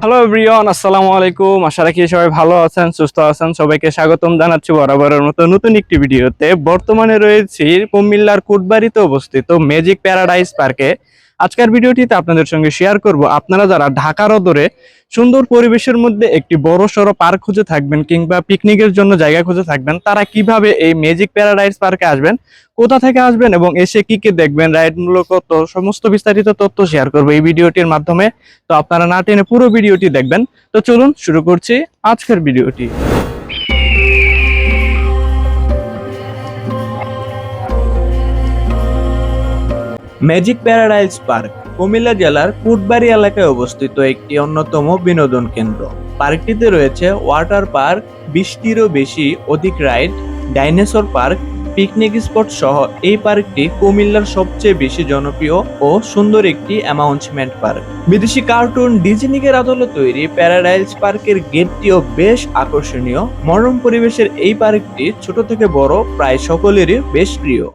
Hello everyone আসসালামু আলাইকুম আশা রাখি সবাই ভালো আছেন, সুস্থ আছেন। সবাইকে স্বাগতম জানাচ্ছি বরাবরের মতো নতুন একটি ভিডিওতে। বর্তমানে রয়েছি কুমিল্লার কুটবাড়িতে অবস্থিত ম্যাজিক প্যারাডাইস পার্কে আজকের ভিডিওটিতে আপনাদের সঙ্গে শেয়ার করব, আপনারা যারা ঢাকার অদরে সুন্দর পরিবেশের মধ্যে একটি বড় সড়ো পার্ক খুঁজে থাকবেন কিংবা পিকনিকের জন্য জায়গা খুঁজে থাকবেন, তারা কীভাবে এই ম্যাজিক প্যারাডাইস পার্কে আসবেন, কোথা থেকে আসবেন এবং এসে কি কি দেখবেন রাইড মূল্য কত সমস্ত বিস্তারিত তথ্য শেয়ার করব এই ভিডিওটির মাধ্যমে। তো আপনারা না টেনে পুরো ভিডিওটি দেখবেন। তো চলুন শুরু করছি আজকের ভিডিওটি। ম্যাজিক প্যারাডাইজ পার্ক, কুমিল্লা জেলার কুটবাড়ি এলাকায় অবস্থিত একটি অন্যতম বিনোদন কেন্দ্র। পার্কটিতে রয়েছে ওয়াটার পার্ক বিশটিরও বেশি অধিক ride, dinosaur park, picnic spot সহ এই পার্কটি কুমিল্লার সবচেয়ে বেশি জনপ্রিয় ও সুন্দর একটি অ্যামাউন্সমেন্ট পার্ক। বিদেশি কার্টুন ডিজনিকের আদলে তৈরি প্যারাডাইজ পার্কের গেটটিও বেশ আকর্ষণীয়। মনোরম পরিবেশের এই পার্কটি ছোট থেকে বড়, প্রায় সকলেরই বেশ প্রিয়।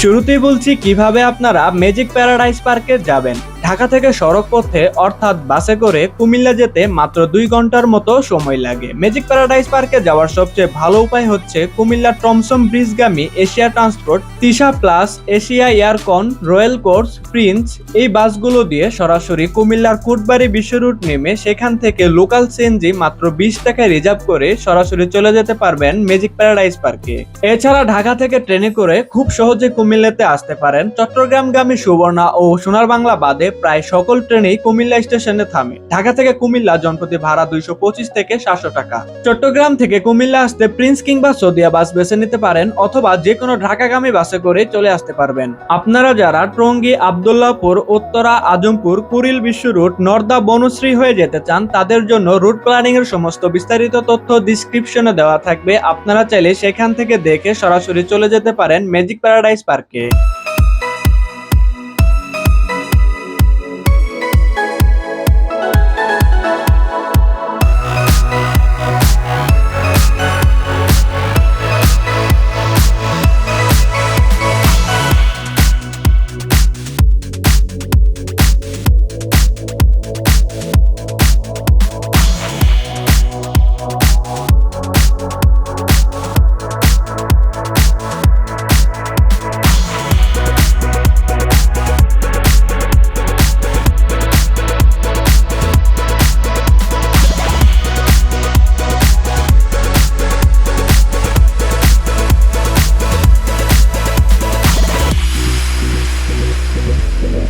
শুরুতেই বলছি কীভাবে আপনারা ম্যাজিক প্যারাডাইস পার্কে যাবেন। ঢাকা থেকে সড়ক পথে, অর্থাৎ বাসে করে কুমিল্লা যেতে মাত্র দুই ঘণ্টার মতো সময় লাগে। ম্যাজিক প্যারাডাইস পার্কে যাওয়ার সবচেয়ে ভালো উপায় হচ্ছে Comilla Tomsom ব্রিজগামী Asia transport, Tisha plus Asia aircon, royal course, prince, এই বাসগুলো দিয়ে সরাসরি কুমিল্লার কুটবাড়ি বিশ্ব রুট নেমে সেখান থেকে লোকাল সিএনজি মাত্র বিশ টাকায় রিজার্ভ করে সরাসরি চলে যেতে পারবেন ম্যাজিক প্যারাডাইস পার্কে এছাড়া ঢাকা থেকে ট্রেনে করে খুব সহজে কুমিল্লাতে আসতে পারেন চট্টগ্রামগামী সুবর্ণা ও সোনার বাংলা বাদে প্রায় সকল ট্রেনেই কুমিল্লা স্টেশনে থামে। ঢাকা থেকে কুমিল্লা, জনপ্রতি ভাড়া দুইশো পঁচিশ থেকে সাতশো টাকা। চট্টগ্রাম থেকে কুমিল্লা আসতে প্রিন্স কিংবা সদিয়া বাস বেছে নিতে পারেন অথবা যে কোনো ঢাকাগামী বাসে করে চলে আসতে পারবেন। আপনারা যারা টঙ্গী আবদুল্লাহপুর, উত্তরা, আজমপুর কুরিল বিশ্ব রুট, নর্দা, বনশ্রী হয়ে যেতে চান, তাদের জন্য রুট প্ল্যানিং এর সমস্ত বিস্তারিত তথ্য ডিসক্রিপশনে দেওয়া থাকবে। আপনারা চাইলে সেখান থেকে দেখে সরাসরি চলে যেতে পারেন ম্যাজিক প্যারাডাইস পার্কে।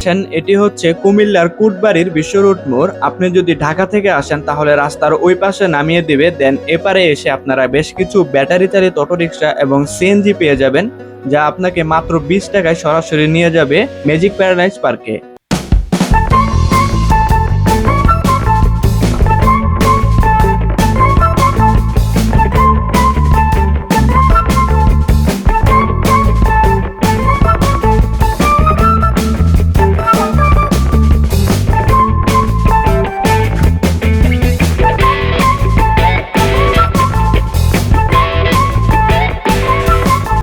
আছেন এটি হচ্ছে কুমিল্লার কুটবাড়ির বিশ্ব রোড মোড়। আপনি যদি ঢাকা থেকে আসেন, তাহলে রাস্তার ওই পাশে নামিয়ে দিবে। দেন এপারে এসে আপনারা বেশ কিছু ব্যাটারি চালিত অটোরিকশা এবং সিএনজি পেয়ে যাবেন, যা আপনাকে মাত্র বিশ টাকায় সরাসরি নিয়ে যাবে ম্যাজিক প্যারাডাইস পার্কে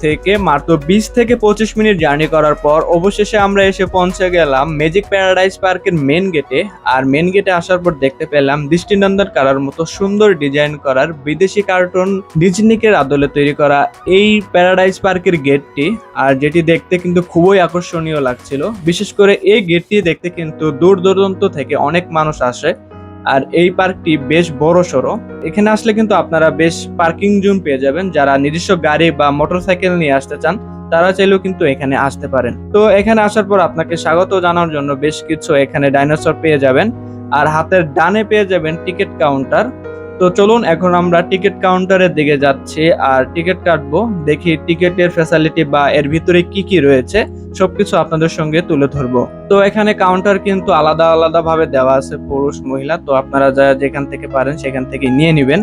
থেকে মাত্র বিশ থেকে পঁচিশ মিনিট জার্নি করার পর অবশেষে আমরা এসে পৌঁছে গেলাম ম্যাজিক প্যারাডাইস পার্কের মেন গেটে। আর মেন গেটে আসার পর দেখতে পেলাম দৃষ্টিনন্দন কারার মতো সুন্দর ডিজাইন করার বিদেশি কার্টুন ডিজনিকের আদলে তৈরি করা এই প্যারাডাইস পার্কের গেটটি। আর যেটি দেখতে কিন্তু খুবই আকর্ষণীয় লাগছিল। বিশেষ করে এই গেটটি দেখতে কিন্তু দূর দূরান্ত থেকে অনেক মানুষ আসে। আর এই পার্কটি বেশ বড় সড়ো। এখানে আসলে কিন্তু আপনারা বেশ পার্কিং জোন পেয়ে যাবেন। যারা নিজস্ব গাড়ি বা মোটরসাইকেল নিয়ে আসতে চান, তারা চাইলেও কিন্তু এখানে আসতে পারেন। তো এখানে আসার পর আপনাকে স্বাগত জানার জন্য বেশ কিছু এখানে ডাইনোসর পেয়ে যাবেন। আর হাতের ডানে পেয়ে যাবেন টিকিট কাউন্টার। তো চলুন, এখন আমরা টিকিট কাউন্টারের দিকে যাচ্ছি। আর টিকিট কাটবো। দেখি টিকিটের ফ্যাসিলিটি বা এর ভিতরে কি কি রয়েছে। সবকিছু আপনাদের সঙ্গে তুলে ধরবো। তো এখানে কাউন্টার কিন্তু আলাদা আলাদা ভাবে দেওয়া আছে পুরুষ, মহিলা। তো আপনারা যা যেখান থেকে পারেন সেখান থেকে নিয়ে নেবেন।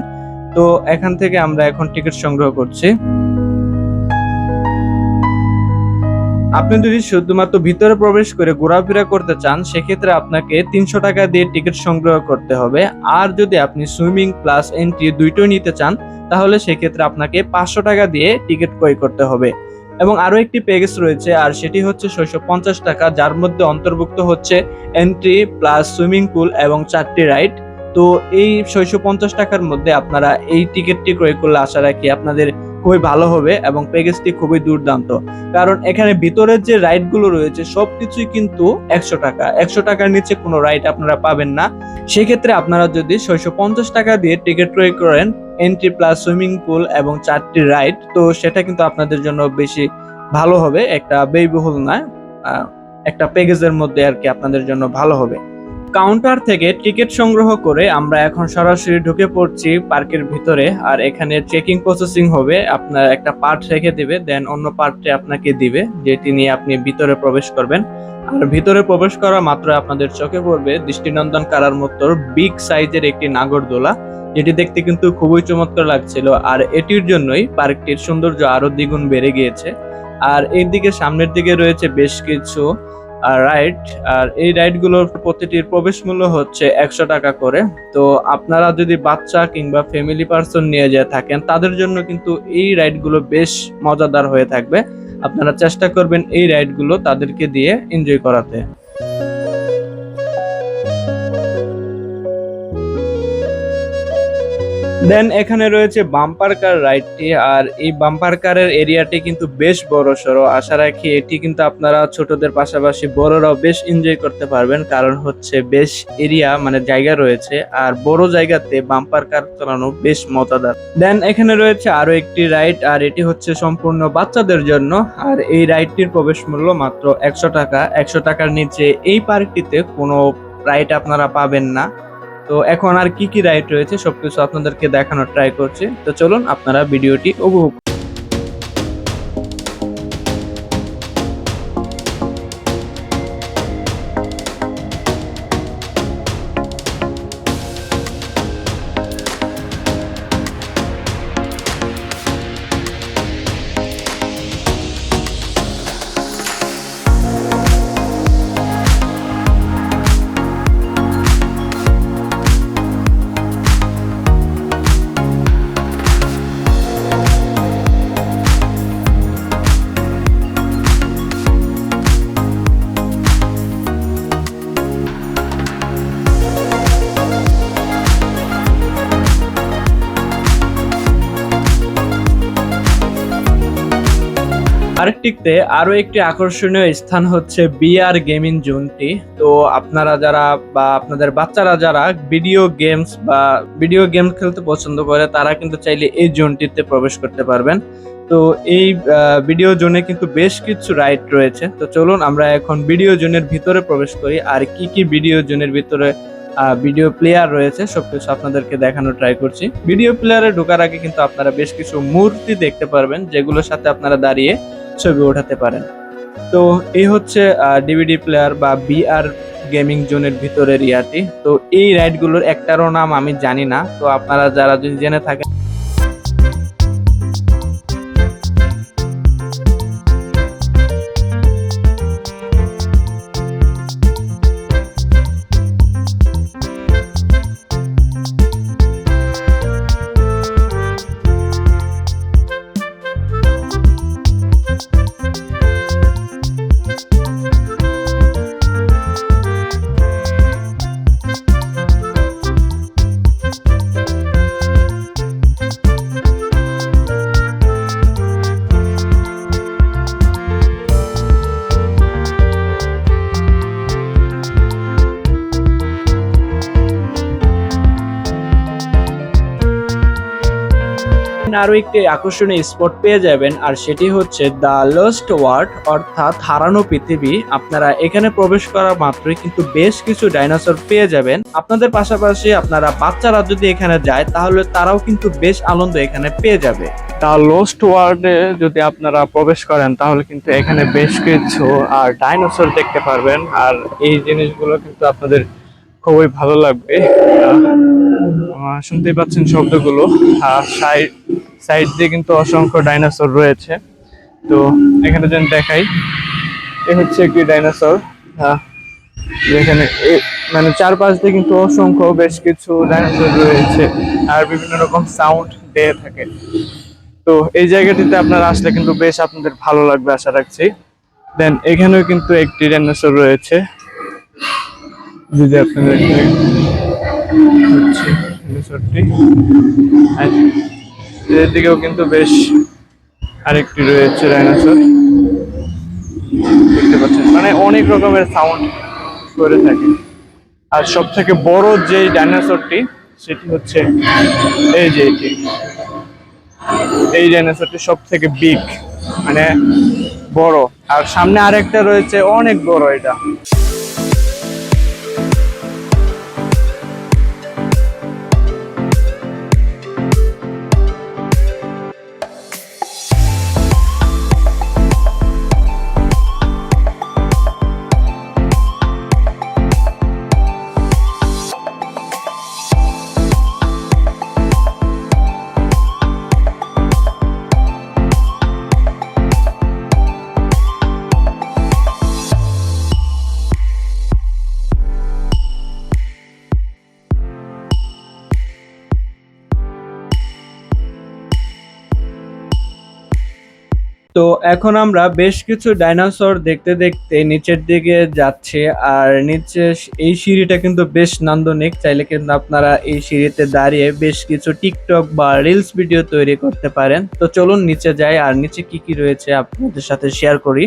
তো এখান থেকে আমরা এখন টিকিট সংগ্রহ করছি। আপনি যদি শুধুমাত্র ভিতরে প্রবেশ করে ঘোরাফেরা করতে চান, সেক্ষেত্রে আপনাকে তিনশো টাকা দিয়ে টিকিট সংগ্রহ করতে হবে। আর যদি আপনি সুইমিং প্লাস এন্ট্রি দুইটোই নিতে চান, তাহলে সেক্ষেত্রে আপনাকে পাঁচশো টাকা দিয়ে টিকিট ক্রয় করতে হবে। এবং আরও একটি প্যাকেজ রয়েছে, আর সেটি হচ্ছে ছয়শো পঞ্চাশ টাকা, যার মধ্যে অন্তর্ভুক্ত হচ্ছে এন্ট্রি প্লাস সুইমিং পুল এবং চারটি রাইড তো এই ছয়শো পঞ্চাশ টাকার মধ্যে আপনারা এই টিকিটটি ক্রয় করলে আশা রাখি আপনাদের খুবই ভালো হবে এবং প্যাকেজটি খুবই দুর্দান্ত। কারণ এখানে ভিতরের যে রাইডগুলো রয়েছে, সবকিছুই কিন্তু একশো টাকা। একশো টাকার নিচে কোনো রাইড আপনারা পাবেন না। সেক্ষেত্রে আপনারা যদি ছয়শো পঞ্চাশ টাকা দিয়ে টিকিট ক্রয় করেন এন্ট্রি প্লাস সুইমিং পুল এবং চারটি রাইড তো সেটা কিন্তু আপনাদের জন্য বেশি ভালো হবে। একটা ব্যয়বহুল না একটা প্যাকেজের মধ্যে আর কি আপনাদের জন্য ভালো হবে। কাউন্টার থেকে টিকিট সংগ্রহ করে আমরা এখন সরাসরি ঢুকে পড়ছি পার্কের ভিতরে আর এখানে চেকিং প্রসেসিং হবে, আপনার একটা পার্ট রেখে দিবে দেন অন্য পার্টটি আপনাকে দিবে, যেটি নিয়ে আপনি ভিতরে প্রবেশ করবেন। আর ভিতরে প্রবেশ করা মাত্র আপনাদের চোখে পড়বে দৃষ্টিনন্দন কারার মতো বিগ সাইজের একটি নাগরদোলা। যেটি দেখতে কিন্তু খুবই চমৎকার লাগছিল। আর এটির জন্যই পার্কটির সৌন্দর্য আরও দ্বিগুণ বেড়ে গিয়েছে। আর এর দিকে সামনের দিকে রয়েছে বেশ কিছু রাইড। আর এই রাইডগুলোর প্রতিটির প্রবেশ মূল্য হচ্ছে একশো টাকা করে। তো আপনারা যদি বাচ্চা কিংবা ফ্যামিলি পার্সন নিয়ে যেয়ে থাকেন, তাদের জন্য কিন্তু এই রাইডগুলো বেশ মজাদার হয়ে থাকবে। আপনারা চেষ্টা করবেন এই রাইডগুলো তাদেরকে দিয়ে এনজয় করাতে। দেন এখানে রয়েছে বাম্পার কার রাইডটি আর এই বাম্পার কারের এরিয়াটি কিন্তু বেশ বড় সড়ো। আশা রাখি এটি কিন্তু আপনারা ছোটদের পাশাপাশি বড়রাও বেশ এনজয় করতে পারবেন, কারণ হচ্ছে বেশ এরিয়া মানে জায়গা রয়েছে, আর বড় জায়গাতে বাম্পার কার চালানো বেশ মজাদার। দেন এখানে রয়েছে আরও একটি রাইড আর এটি হচ্ছে সম্পূর্ণ বাচ্চাদের জন্য, আর এই রাইডটির প্রবেশ মূল্য মাত্র একশো টাকা। একশো টাকার নিচে এই পার্কটিতে কোনো রাইড আপনারা পাবেন না। তো এখন আর কি কি রাইট রয়েছে সবকিছু আপনাদেরকে দেখানোর ট্রাই করছি। তো চলুন আপনারা ভিডিওটি উপভোগ আরেকটিতে আরও একটি আকর্ষণীয় স্থান হচ্ছে বিআর গেমিং জোনটি তো আপনারা যারা বা আপনাদের বাচ্চারা যারা ভিডিও গেমস বা ভিডিও গেম খেলতে পছন্দ করে, তারা কিন্তু চাইলে এই জোনটিতে প্রবেশ করতে পারবেন। তো এই ভিডিও জোনে কিন্তু বেশ কিছু রাইড রয়েছে। তো চলুন আমরা এখন ভিডিও জোনের ভিতরে প্রবেশ করি। আর কি কি ভিডিও জোনের ভিতরে ভিডিও প্লেয়ার রয়েছে সবকিছু আপনাদেরকে দেখানো ট্রাই করছি। ভিডিও প্লেয়ারে ঢোকার আগে কিন্তু আপনারা বেশ কিছু মূর্তি দেখতে পারবেন, যেগুলোর সাথে আপনারা দাঁড়িয়ে ছবি ওঠাতে পারেন। তো এই হচ্ছে ডিভিডি প্লেয়ার বা বিআর গেমিং জোনের ভিতরের ইয়াটি। তো এই রাইডগুলোর একটারও নাম আমি জানি না। তো আপনারা যারা যদি জেনে থাকেন আরও একটি আকর্ষণীয় স্পট পেয়ে যাবেন, আর সেটি হচ্ছে দ্য লস্ট ওয়ার্ল্ড অর্থাৎ হারানো পৃথিবী। আপনারা এখানে প্রবেশ করা মাত্রই কিন্তু বেশ কিছু ডাইনোসর পেয়ে যাবেন। আপনাদের পাশাপাশি আপনারা বাচ্চারা যদি এখানে যায়, তাহলে তারাও কিন্তু বেশ আনন্দ এখানে পেয়ে যাবে। দ্য লস্ট ওয়ার্ল্ডে যদি আপনারা প্রবেশ করেন, তাহলে কিন্তু এখানে বেশ কিছু, আর ডাইনোসর দেখতে পারবেন। আর এই জিনিসগুলো কিন্তু আপনাদের খুবই ভালো লাগবে। শুনতেই পাচ্ছেন শব্দগুলো। আর সাইড সাইড দিয়ে কিন্তু অসংখ্য ডাইনোসর রয়েছে। তো এখানে যেন দেখাই, এ হচ্ছে একটি ডাইনোসর। যেখানে এ- মানে চারপাশ দিয়ে কিন্তু অসংখ্য বেশ কিছু ডাইনোসর রয়েছে আর বিভিন্ন রকম সাউন্ড দিয়ে থাকে। তো এই জায়গাটিতে আপনারা আসলে কিন্তু বেশ আপনাদের ভালো লাগবে, আশা রাখছি। দেন এখানেও কিন্তু একটি ডাইনোসর রয়েছে। যদি আপনাদের এখানে এর দিকেও কিন্তু বেশ আরেকটি রয়েছে ডাইনোসর। দেখতে পাচ্ছেন? মানে অনেক রকমের সাউন্ড করে থাকে। আর সব থেকে বড় যে ডাইনোসরটি, সেটি হচ্ছে এই যে এটি। এই ডাইনোসরটি সব থেকে বিগ মানে বড়। আর সামনে আরেকটা রয়েছে, অনেক বড় এটা। এখন আমরা বেশ কিছু ডাইনোসর দেখতে দেখতে নিচের দিকে যাচ্ছি, আর নিচে এই সিঁড়িটা কিন্তু বেশ নান্দনিক। চাইলে কিন্তু আপনারা এই সিঁড়িতে দাঁড়িয়ে বেশ কিছু টিকটক বা রিলস ভিডিও তৈরি করতে পারেন। তো চলুন নিচে যাই, আর নিচে কি কি রয়েছে আপনাদের সাথে শেয়ার করি।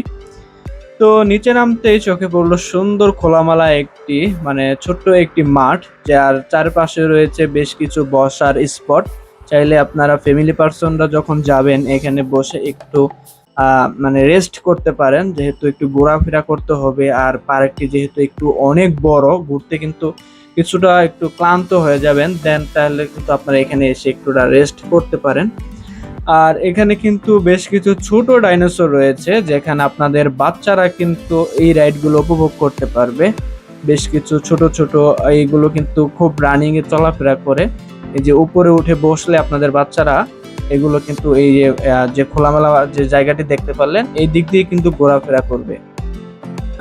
তো নিচে নামতেই চোখে পড়ল সুন্দর খোলামেলা একটি মানে ছোট্ট একটি মাঠ, যার চারপাশে রয়েছে বেশ কিছু বসার স্পট চাইলে আপনারা ফ্যামিলি পার্সনরা যখন যাবেন, এখানে বসে একটু মানে রেস্ট করতে পারেন, যেহেতু একটু ঘোরাফেরা করতে হবে আর পার্কটি যেহেতু একটু অনেক বড়, ঘুরতে কিন্তু কিছুটা একটু ক্লান্ত হয়ে যাবেন দেন তাহলে কিন্তু আপনারা এখানে এসে একটুটা রেস্ট করতে পারেন। আর এখানে কিন্তু বেশ কিছু ছোট ডাইনোসর রয়েছে, যেখানে আপনাদের বাচ্চারা কিন্তু এই রাইডগুলো উপভোগ করতে পারবে। বেশ কিছু ছোট ছোট, এইগুলো কিন্তু খুব রানিং এ চলাফেরা করে। এই যে উপরে উঠে বসলে আপনাদের বাচ্চারা এগুলো কিন্তু এই যে খোলামেলা যে জায়গাটি দেখতে পারলেন, এই দিক দিয়ে কিন্তু ঘোরাফেরা করবে।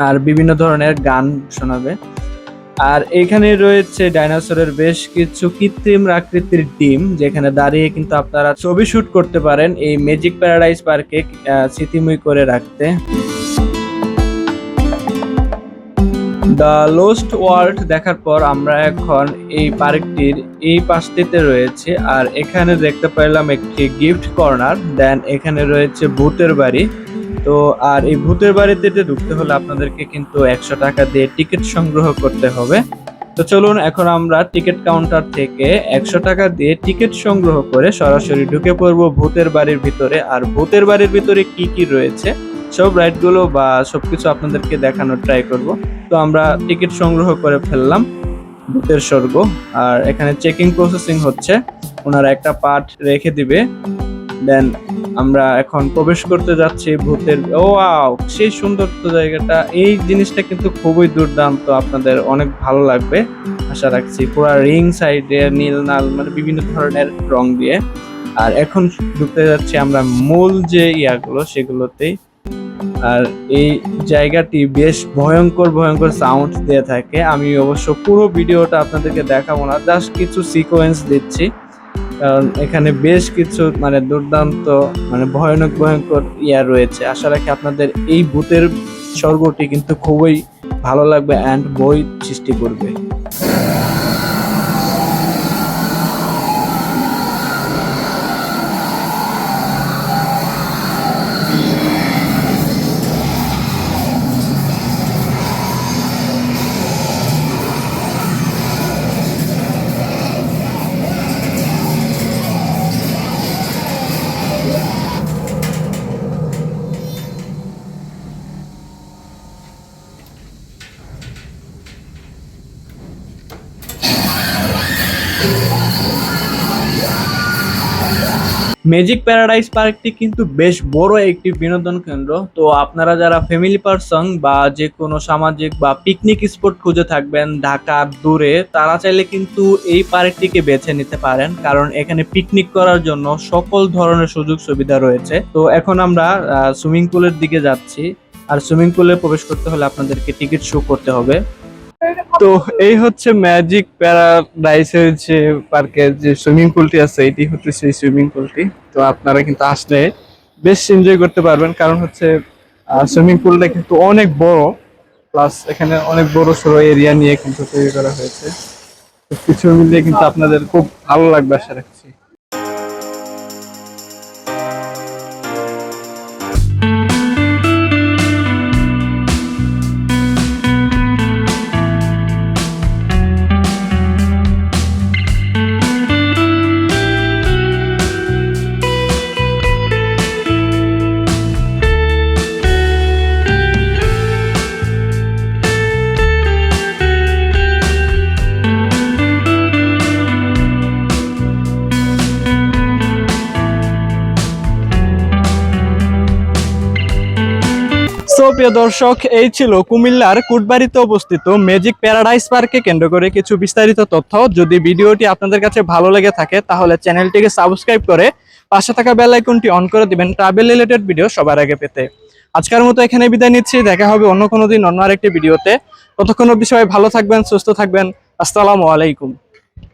আর বিভিন্ন ধরনের গান শোনাবে। আর এখানে রয়েছে ডাইনোসরের বেশ কিছু কৃত্রিম আকৃতির ডিম, যেখানে দাঁড়িয়ে কিন্তু আপনারা ছবি শুট করতে পারেন এই ম্যাজিক প্যারাডাইস পার্কে স্মৃতিময় করে রাখতে। দ্য লোস্ট ওয়ার্ল্ড দেখার পর আমরা এখন এই পার্কটির এই পাশটিতে রয়েছে আর এখানে দেখতে পেলাম একটি গিফট কর্নার দেন এখানে রয়েছে ভূতের বাড়ি। তো আর এই ভূতের বাড়িতে ঢুকতে হলে আপনাদেরকে কিন্তু একশো টাকা দিয়ে টিকিট সংগ্রহ করতে হবে। তো চলুন এখন আমরা টিকিট কাউন্টার থেকে একশো টাকা দিয়ে টিকিট সংগ্রহ করে সরাসরি ঢুকে পড়ব ভূতের বাড়ির ভিতরে। আর ভূতের বাড়ির ভিতরে কি কি রয়েছে? সব রাইডগুলো বা সবকিছু আপনাদেরকে দেখানোর ট্রাই করব। তো আমরা টিকিট সংগ্রহ করে ফেললাম ভূতের স্বর্গ। আর এখানে চেকিং প্রসেসিং হচ্ছে। ওনারা একটা পার্ট রেখে দিবে। দেন আমরা এখন প্রবেশ করতে যাচ্ছি ভূতের ও আও সেই সুন্দর তো জায়গাটা। এই জিনিসটা কিন্তু খুবই দুর্দান্ত। আপনাদের অনেক ভালো লাগবে। আশা রাখছি পুরো রিং সাইডে নীল নাল মানে বিভিন্ন ধরনের রং দিয়ে। আর এখন ঢুকতে যাচ্ছি আমরা মূল যে ইয়াগুলো, সেগুলোতেই। আর এই জায়গাটি বেশ ভয়ঙ্কর ভয়ঙ্কর সাউন্ড দিয়ে থাকে। আমি অবশ্য পুরো ভিডিওটা আপনাদেরকে দেখাবো না জাস্ট কিছু সিকোয়েন্স দিচ্ছি। কারণ এখানে বেশ কিছু মানে দুর্দান্ত মানে ভয়ানক, ভয়ঙ্কর ইয়া রয়েছে। আশা রাখি আপনাদের এই ভূতের স্বর্গটি কিন্তু খুবই ভালো লাগবে অ্যান্ড বই সৃষ্টি করবে। ম্যাজিক প্যারাডাইস পার্কটি কিন্তু বেশ বড় একটি বিনোদন কেন্দ্র। তো আপনারা যারা ফ্যামিলি পার্সন বা যে কোনো সামাজিক বা পিকনিক স্পট খুঁজে থাকবেন ঢাকার দূরে, তারা চাইলে কিন্তু এই পার্কটিকে বেছে নিতে পারেন। কারণ এখানে পিকনিক করার জন্য সকল ধরনের সুযোগ সুবিধা রয়েছে। তো এখন আমরা সুইমিং পুলের দিকে যাচ্ছি। আর সুইমিং পুলে প্রবেশ করতে হলে আপনাদেরকে টিকিট শো করতে হবে। তো এই হচ্ছে ম্যাজিক প্যারাডাইসের যে পার্কের যে সুইমিং পুলটি আছে, এটি হচ্ছে সেই সুইমিং পুলটি তো আপনারা কিন্তু আসলে বেশ এনজয় করতে পারবেন, কারণ হচ্ছে সুইমিং পুলটা কিন্তু অনেক বড় প্লাস এখানে অনেক বড় সড়ো এরিয়া নিয়ে কিন্তু তৈরি করা হয়েছে। কিছু মিলিয়ে কিন্তু আপনাদের খুব ভালো লাগবে, আশা রাখছি। প্রিয় দর্শক, এই ছিল কুমিল্লার কুটবাড়িতে অবস্থিত ম্যাজিক প্যারাডাইস পার্কে কেন্দ্র করে কিছু বিস্তারিত তথ্য। যদি ভিডিওটি আপনাদের কাছে ভালো লেগে থাকে, তাহলে চ্যানেলটিকে সাবস্ক্রাইব করে পাশে থাকা বেল আইকনটি অন করে দিবেন ট্রাভেল রিলেটেড ভিডিও সবার আগে পেতে। আজকের মতো এখানে বিদায় নিচ্ছি, দেখা হবে অন্য কোনো দিন অন্য আরেকটি ভিডিওতে ততক্ষণ সবাই ভালো থাকবেন, সুস্থ থাকবেন। আসসালামু আলাইকুম।